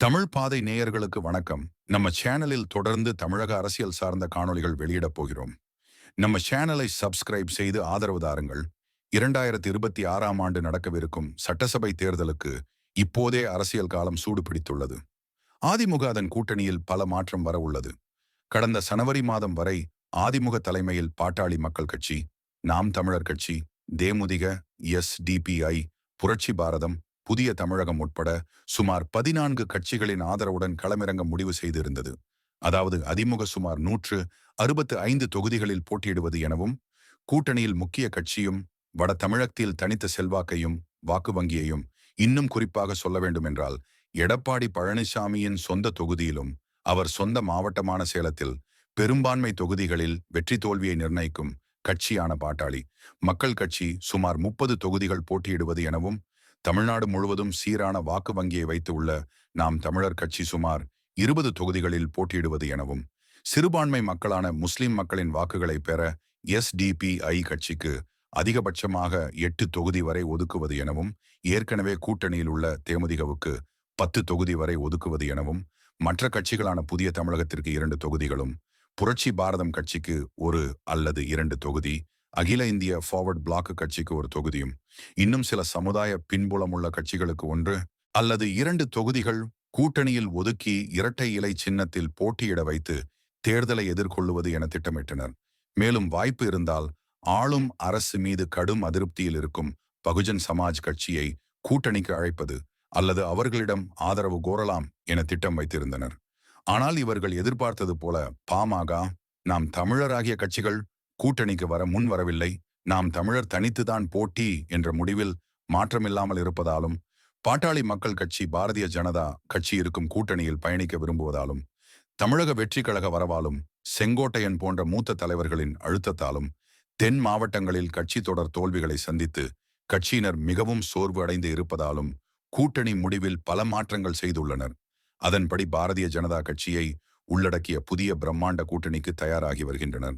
தமிழ் பாதை நேயர்களுக்கு வணக்கம். நம்ம சேனலில் தொடர்ந்து தமிழக அரசியல் சார்ந்த காணொளிகள் வெளியிடப் போகிறோம். நம்ம சேனலை சப்ஸ்கிரைப் செய்து ஆதரவு தாருங்கள். இரண்டாயிரத்தி இருபத்தி ஆறாம் ஆண்டு நடக்கவிருக்கும் சட்டசபை தேர்தலுக்கு இப்போதே அரசியல் காலம் சூடு பிடித்துள்ளது ஆதிமுக அதன் கூட்டணியில் பல மாற்றம் வர உள்ளது. கடந்த சனவரி மாதம் வரை ஆதிமுக தலைமையில் பாட்டாளி மக்கள் கட்சி நாம் தமிழர் கட்சி தேமுதிக எஸ்டிபிஐ புரட்சி பாரதம் புதிய தமிழகம் உட்பட சுமார் பதினான்கு கட்சிகளின் ஆதரவுடன் களமிறங்க முடிவு செய்திருந்தது. அதாவது அதிமுக சுமார் நூற்று அறுபத்து ஐந்து தொகுதிகளில் போட்டியிடுவது எனவும் கூட்டணியில் முக்கிய கட்சியும் வட தமிழகத்தில் தனித்த செல்வாக்கையும் வாக்கு வங்கியையும் இன்னும் குறிப்பாக சொல்ல வேண்டுமென்றால் எடப்பாடி பழனிசாமியின் சொந்த தொகுதியிலும் அவர் சொந்த மாவட்டமான சேலத்தில் பெரும்பான்மை தொகுதிகளில் வெற்றி தோல்வியை நிர்ணயிக்கும் கட்சியான பாட்டாளி. மக்கள் கட்சி சுமார் முப்பது தொகுதிகள் போட்டியிடுவது எனவும் தமிழ்நாடு முழுவதும் சீரான வாக்கு வங்கியை வைத்துள்ள நாம் தமிழர் கட்சி சுமார் இருபது தொகுதிகளில் போட்டியிடுவது எனவும் சிறுபான்மை மக்களான முஸ்லிம் மக்களின் வாக்குகளை பெற எஸ்டிபிஐ கட்சிக்கு அதிகபட்சமாக எட்டு தொகுதி வரை ஒதுக்குவது எனவும் ஏற்கனவே கூட்டணியில் உள்ள தேமுதிகவுக்கு பத்து தொகுதி வரை ஒதுக்குவது எனவும் மற்ற கட்சிகளான புதிய தமிழகத்திற்கு இரண்டு தொகுதிகளும் புரட்சி பாரதம் கட்சிக்கு ஒரு அல்லது இரண்டு தொகுதி அகில இந்திய ஃபார்வர்ட் பிளாக் கட்சிக்கு ஒரு தொகுதியும் இன்னும் சில சமுதாய பின்புலமுள்ள கட்சிகளுக்கு ஒன்று அல்லது இரண்டு தொகுதிகள் கூட்டணியில் ஒதுக்கி இரட்டை இலை சின்னத்தில் போட்டியிட வைத்து தேர்தலை எதிர்கொள்ளுவது என திட்டமிட்டனர். மேலும் வாய்ப்பு இருந்தால் ஆளும் அரசு மீது கடும் அதிருப்தியில் இருக்கும் பகுஜன் சமாஜ் கட்சியை கூட்டணிக்கு அழைப்பது அல்லது அவர்களிடம் ஆதரவு கோரலாம் என திட்டம் வைத்திருந்தனர். ஆனால் இவர்கள் எதிர்பார்த்தது போல பாமக நாம் தமிழராகிய கட்சிகள் கூட்டணிக்கு வர முன் வரவில்லை. நாம் தமிழர் தனித்துதான் போட்டி என்ற முடிவில் மாற்றமில்லாமல் இருப்பதாலும் பாட்டாளி மக்கள் கட்சி பாரதிய ஜனதா கட்சி இருக்கும் கூட்டணியில் பயணிக்க விரும்புவதாலும் தமிழக வெற்றி கழக வரவாலும் செங்கோட்டையன் போன்ற மூத்த தலைவர்களின் அழுத்தத்தாலும் தென் மாவட்டங்களில் கட்சி தொடர் தோல்விகளை சந்தித்து கட்சியினர் மிகவும் சோர்வு அடைந்து இருப்பதாலும் கூட்டணி முடிவில் பல மாற்றங்கள் செய்துள்ளனர். அதன்படி பாரதிய ஜனதா கட்சியை உள்ளடக்கிய புதிய பிரம்மாண்ட கூட்டணிக்கு தயாராகி வருகின்றனர்.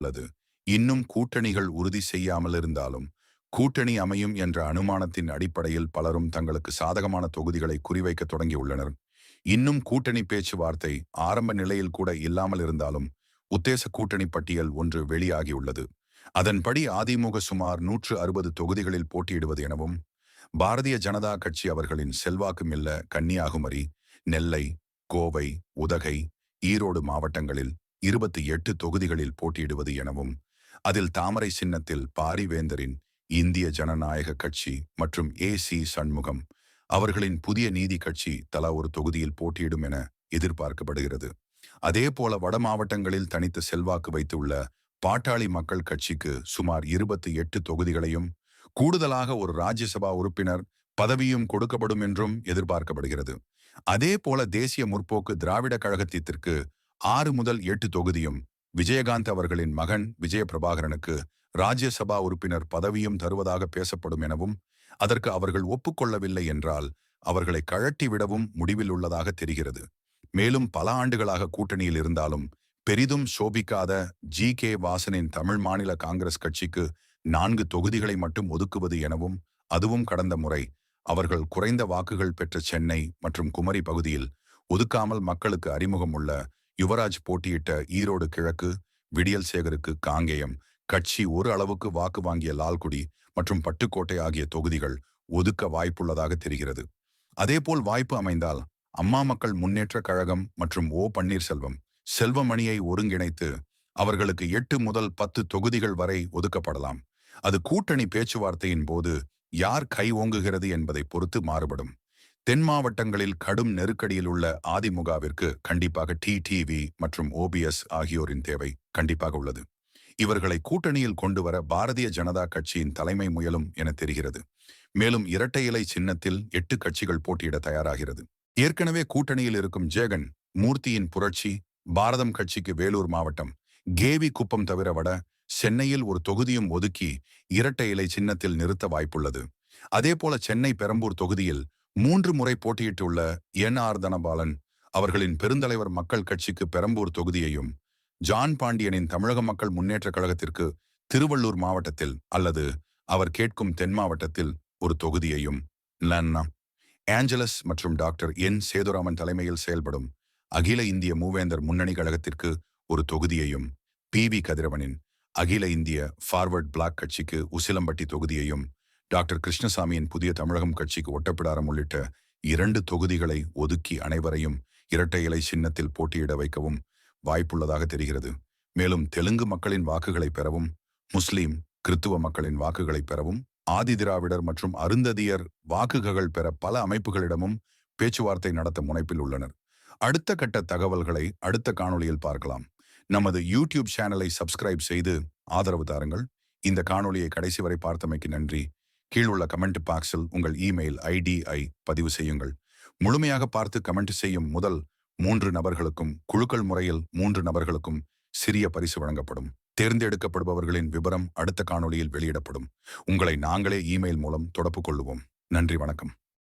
உள்ளது இன்னும் கூட்டணிகள் உறுதி செய்யாமல் இருந்தாலும் கூட்டணி அமையும் என்ற அனுமானத்தின் அடிப்படையில் பலரும் தங்களுக்கு சாதகமான தொகுதிகளை குறிவைக்க தொடங்கியுள்ளனர். இன்னும் கூட்டணி பேச்சுவார்த்தை ஆரம்ப நிலையில் கூட இல்லாமல் இருந்தாலும் உத்தேச கூட்டணி பட்டியல் ஒன்று வெளியாகியுள்ளது. அதன்படி அதிமுக சுமார் நூற்று அறுபது தொகுதிகளில் போட்டியிடுவது எனவும் பாரதிய ஜனதா கட்சி அவர்களின் செல்வாக்கு மில்ல கன்னியாகுமரி நெல்லை கோவை உதகை ஈரோடு மாவட்டங்களில் இருபத்தி எட்டு தொகுதிகளில் போட்டியிடுவது எனவும் அதில் தாமரை சின்னத்தில் பாரிவேந்தரின் இந்திய ஜனநாயக கட்சி மற்றும் ஏ சி சண்முகம் அவர்களின் புதிய நீதி கட்சி தலா ஒரு தொகுதியில் போட்டியிடும் என எதிர்பார்க்கப்படுகிறது. அதே போல வட மாவட்டங்களில் தனித்த செல்வாக்கு வைத்துள்ள பாட்டாளி மக்கள் கட்சிக்கு சுமார் இருபத்தி எட்டு தொகுதிகளையும் கூடுதலாக ஒரு ராஜ்யசபா உறுப்பினர் பதவியும் கொடுக்கப்படும் என்றும் எதிர்பார்க்கப்படுகிறது. அதே போல தேசிய முற்போக்கு திராவிட கழகத்திற்கு ஆறு முதல் எட்டு தொகுதியும் விஜயகாந்த் அவர்களின் மகன் விஜய பிரபாகரனுக்கு ராஜ்யசபா உறுப்பினர் பதவியும் தருவதாக பேசப்படும் எனவும் அதற்கு அவர்கள் ஒப்புக்கொள்ளவில்லை என்றால் அவர்களை கழட்டி விடவும் முடிவில் உள்ளதாக தெரிகிறது. மேலும் பல ஆண்டுகளாக கூட்டணியில் இருந்தாலும் பெரிதும் சோபிக்காத ஜி கே வாசனின் தமிழ் மாநில காங்கிரஸ் கட்சிக்கு நான்கு தொகுதிகளை மட்டும் ஒதுக்குவது எனவும் அதுவும் கடந்த முறை. அவர்கள் குறைந்த வாக்குகள் பெற்ற சென்னை மற்றும் குமரி பகுதியில் ஒதுக்காமல் மக்களுக்கு அறிமுகம் உள்ள யுவராஜ் போட்டியிட்ட ஈரோடு கிழக்கு விடியல் சேகருக்கு காங்கேயம் கட்சி ஒரு அளவுக்கு வாக்கு வாங்கிய லால்குடி மற்றும் பட்டுக்கோட்டை ஆகிய தொகுதிகள் ஒதுக்க வாய்ப்புள்ளதாக தெரிகிறது. அதேபோல் வாய்ப்பு அமைந்தால் அம்மா மக்கள் முன்னேற்ற கழகம் மற்றும் ஓ பன்னீர்செல்வம் செல்வமணியை ஒருங்கிணைத்து அவர்களுக்கு எட்டு முதல் பத்து தொகுதிகள் வரை ஒதுக்கப்படலாம். அது கூட்டணி பேச்சுவார்த்தையின் போது யார் கை ஓங்குகிறது என்பதை பொறுத்து மாறுபடும். தென் மாவட்டங்களில் கடும் நெருக்கடியில் உள்ள அதிமுகவிற்கு கண்டிப்பாக டிடிவி மற்றும் ஓபிஎஸ் ஆகியோரின் தேவை கண்டிப்பாக உள்ளது. இவர்களை கூட்டணியில் கொண்டு வர பாரதிய ஜனதா கட்சியின் தலைமை முயலும் என தெரிகிறது. மேலும் இரட்டை இலை சின்னத்தில் எட்டு கட்சிகள் போட்டியிட தயாராகிறது. ஏற்கனவே கூட்டணியில் இருக்கும் ஜெகன் மூர்த்தியின் புரட்சி பாரதம் கட்சிக்கு வேலூர் மாவட்டம் கேவி குப்பம் தவிர வட சென்னையில் ஒரு தொகுதியும் ஒதுக்கி இரட்டை இலை சின்னத்தில் நிறுத்த வாய்ப்புள்ளது. அதேபோல சென்னை பெரம்பூர் தொகுதியில் மூன்று முறை போட்டியிட்டுள்ள என் ஆர் தனபாலன் அவர்களின் பெருந்தலைவர் மக்கள் கட்சிக்கு பெரம்பூர் தொகுதியையும் ஜான் பாண்டியனின் தமிழக மக்கள் முன்னேற்ற கழகத்திற்கு திருவள்ளூர் மாவட்டத்தில் அல்லது அவர் கேட்கும் தென் மாவட்டத்தில் ஒரு தொகுதியையும். லன்னா ஏஞ்சலஸ் மற்றும் டாக்டர் என் சேதுராமன் தலைமையில் செயல்படும் அகில இந்திய மூவேந்தர் முன்னணி கழகத்திற்கு ஒரு தொகுதியையும் பி வி கதிரவனின் அகில இந்திய ஃபார்வர்ட் பிளாக் கட்சிக்கு உசிலம்பட்டி தொகுதியையும் டாக்டர் கிருஷ்ணசாமியின் புதிய தமிழகம் கட்சிக்கு ஒட்டப்பிடாரம் உள்ளிட்ட இரண்டு தொகுதிகளை ஒதுக்கி அனைவரையும் இரட்டை இலை சின்னத்தில் போட்டியிட வைக்கவும் வாய்ப்புள்ளதாக தெரிகிறது. மேலும் தெலுங்கு மக்களின் வாக்குகளை பெறவும் முஸ்லீம் கிறித்துவ மக்களின் வாக்குகளை பெறவும் ஆதி திராவிடர் மற்றும் அருந்ததியர் வாக்குகள் பெற பல அமைப்புகளிடமும் பேச்சுவார்த்தை நடத்த முனைப்பில் உள்ளனர். அடுத்த கட்ட தகவல்களை அடுத்த காணொளியில் பார்க்கலாம். நமது யூடியூப் சேனலை சப்ஸ்கிரைப் செய்து ஆதரவு தாருங்கள். இந்த காணொளியை கடைசி வரை பார்த்தமைக்கு நன்றி. கீழுள்ள கமெண்ட் பாக்ஸில் உங்கள் இமெயில் ஐடிஐ பதிவு செய்யுங்கள். முழுமையாக பார்த்து கமெண்ட் செய்யும் முதல் மூன்று நபர்களுக்கும் குழுக்கள் முறையில் மூன்று நபர்களுக்கும் சிறிய பரிசு வழங்கப்படும். தேர்ந்தெடுக்கப்படுபவர்களின் விவரம் அடுத்த காணொளியில் வெளியிடப்படும். உங்களை நாங்களே இமெயில் மூலம் தொடர்பு கொள்ளுவோம். நன்றி வணக்கம்.